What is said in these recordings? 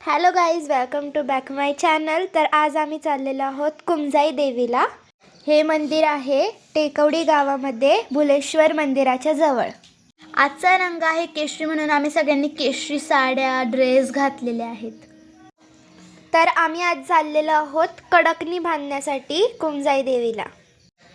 Hello guys welcome to back my channel तर आज आम्ही चाललेलो आहोत कुमजाई देवीला. हे मंदिर आहे टेकवडी गावामध्ये भुलेश्वर मंदिराच्या जवळ. आजचा रंग आहे केशरी म्हणून आम्ही सगळ्यांनी केशरी साड्या ड्रेस घातलेले आहेत. तर आम्ही आज चाललेलो आहोत कडकणी बांधण्यासाठी कुमजाई देवीला.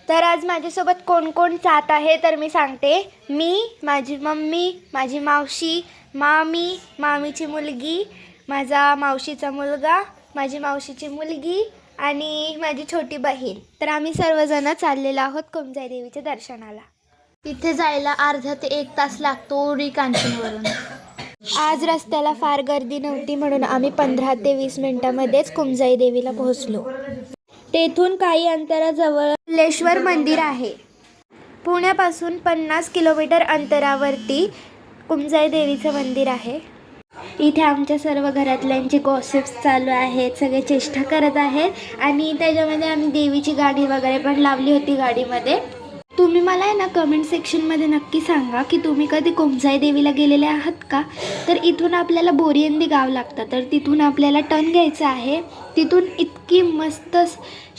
तर आज माझ्यासोबत कोण कोण जात आहे तर मी सांगते. मी माझी मम्मी माझी मावशी मामी मामीची मुलगी माझा मावशीचा मुलगा माझी मावशीची मुलगी आणि माझी छोटी बहीण. तर आम्ही सर्वजण चाललेलो आहोत कुमजाई देवीच्या दर्शनाला. तिथे जायला अर्धा ते एक तास लागतो उरी कांचनवरून आज रस्त्याला फार गर्दी नव्हती म्हणून आम्ही पंधरा ते वीस मिनिटामध्येच कुमजाई देवीला पोहोचलो. तेथून काही अंतराजवळ लेश्वर मंदिर आहे. पुण्यापासून पन्नास किलोमीटर अंतरावरती कुमजाई देवीचं मंदिर आहे. इथे आमच्या सर्व घरातल्यांचे गॉसिप्स चालू आहेत सगळे चेष्टा करत आहेत आणि त्याच्यामध्ये आम्ही देवीची गाडी वगैरे पण लावली होती गाडीमध्ये. तुम्ही मला आहे ना कमेंट सेक्शनमध्ये नक्की सांगा की तुम्ही कधी कोमजाई देवीला गेलेले आहात का? तर इथून आपल्याला बोरियंदी गाव लागतं. तर तिथून आपल्याला टन घ्यायचं आहे. तिथून इतकी मस्त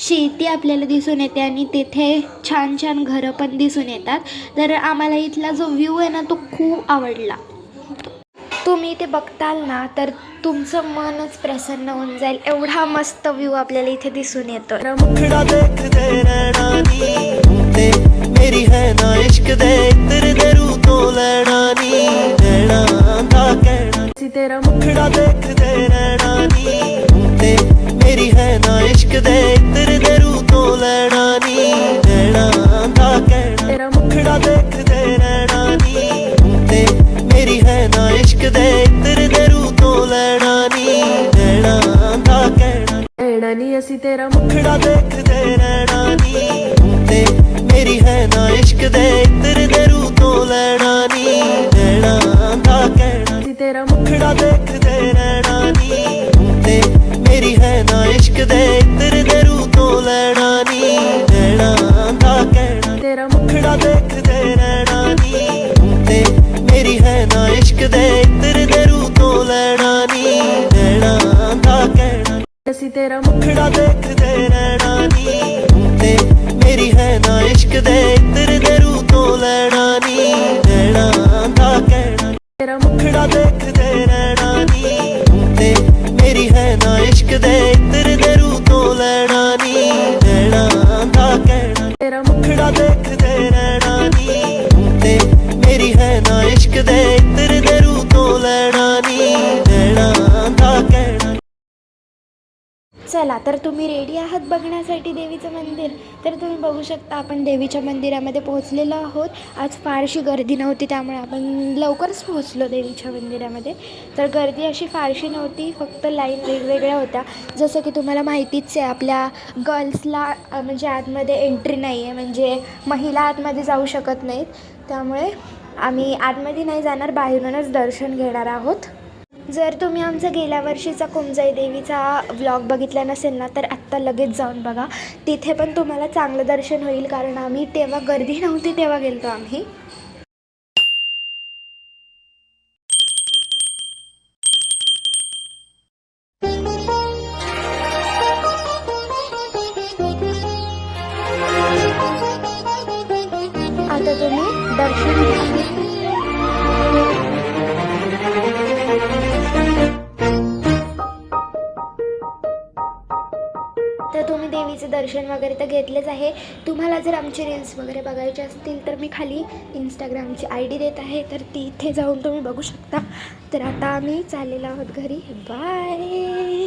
शेती आपल्याला दिसून येते आणि तेथे छान छान घरं पण दिसून येतात. तर आम्हाला इथला जो व्ह्यू आहे ना तो खूप आवडला. तुम्ही इथे बघताल ना तर तुमचं मनच प्रसन्न होऊन जाईल. एवढा मस्त व्ह्यू आपल्याला इथे दिसून येतो ਮੁਖੜਾ ਦੇਖਦੇ ਰਹਿਣਾ ਨੀ। ਤੂੰ ਤੇ ਮੇਰੀ ਹੈ ਨਾ ਇਸ਼ਕ ਦੇ ਤੇਰੇ ਦੇ ਰੂਹ ਤੋਂ ਲੈਣਾ ਨੀ। ਲੈਣਾ ਦਾ ਕਹਿਣਾ ਤੇਰਾ ਮੁਖੜਾ ਦੇਖਦੇ ਰਹਿਣਾ ਨੀ। ਤੂੰ ਤੇ ਮੇਰੀ ਹੈ ਨਾ ਇਸ਼ਕ ਦੇ ਤੇਰੇ ਦੇ ਰੂਹ ਤੋਂ ਲੈਣਾ ਨੀ। ਲੈਣਾ ਦਾ ਕਹਿਣਾ ਲੈਣਾ ਨੀ ਅਸੀਂ ਤੇਰਾ ਮੁਖੜਾ ਦੇਖਦੇ ਨਾ ਇਸ਼ਕ ਦੇ ਇਤਰ ਦੇ ਰੂ ਤੋਂ ਲੈਣਾ ਨੀ ਰਹਿਣਾ ਦਾ ਕਹਿਣਾ ਅਸੀਂ ਤੇਰਾ ਮੁਖੜਾ ਦੇਖਦੇ ਰਹਿਣਾ ਨੀ ਤੇ ਮੇਰੀ ਹੈ ਨਾ ਇਸ਼ਕ ਦੇ ਇਤਰ ਦੇ ਰੂ ਤੋਂ ਲੈਣਾ ਨੀ ਰਹਿਣਾ ਦਾ ਕਹਿਣਾ ਤੇਰਾ ਮੁਖੜਾ ਦੇਖਦੇ ਰਹਿਣਾ ਨੀ ਤੇ ਮੇਰੀ ਹੈ ਨਾ ਇਸ਼ਕ ਦੇ ਇਤਰ ਦੇ ਰੂ ਤੋਂ ਲੈਣਾ ਨੀ ਰਹਿਣਾ ਦਾ ਕਹਿਣਾ ਤੇਰਾ ਮੁਖੜਾ ਦੇਖਦੇ ਰਹਿਣਾ ਨਾ ਇਸ਼ਕ ਦੇ ਇਤਰ ਦੇ ਰੂ ਤੋਂ ਲੈਣਾ ਨੀ ਰਹਿਣਾ ਦਾ ਕਹਿਣਾ चला तर तुम्ही रेडी आहात बघण्यासाठी देवीचं मंदिर तर तुम्ही बघू शकता आपण देवीच्या मंदिरामध्ये पोहोचलेलो आहोत आज फारशी गर्दी नव्हती त्यामुळे आपण लवकरच पोहोचलो देवीच्या मंदिरामध्ये तर गर्दी अशी फारशी नव्हती फक्त लाईन वेगवेगळ्या होत्या जसं की तुम्हाला माहितीच आहे आपल्या गर्ल्सला अ, म्हणजे आतमध्ये एंट्री नाही आहे म्हणजे महिला आतमध्ये जाऊ शकत नाहीत त्यामुळे आम्ही आतमध्ये नाही जाणार बाहेरूनच दर्शन घेणार आहोत. जर तुम्ही आमचा गेल्या वर्षीचा कुमजाई देवीचा व्लॉग बघितला नसेल ना तर आत्ता लगेच जाऊन बघा. तिथे पण तुम्हाला चांगलं दर्शन होईल कारण आम्ही तेव्हा गर्दी नव्हती तेव्हा गेलतो आम्ही. दर्शन तर तुम्ही देवीचं दर्शन वगैरे तर घेतलेच आहे. तुम्हाला जर आमचे रील्स वगैरे बघायचे असतील तर मी खाली इंस्टाग्रामची आय डी देत आहे. तर तिथे जाऊन तुम्ही बघू शकता. तर आता आम्ही चाललेलो आहोत घरी. बाय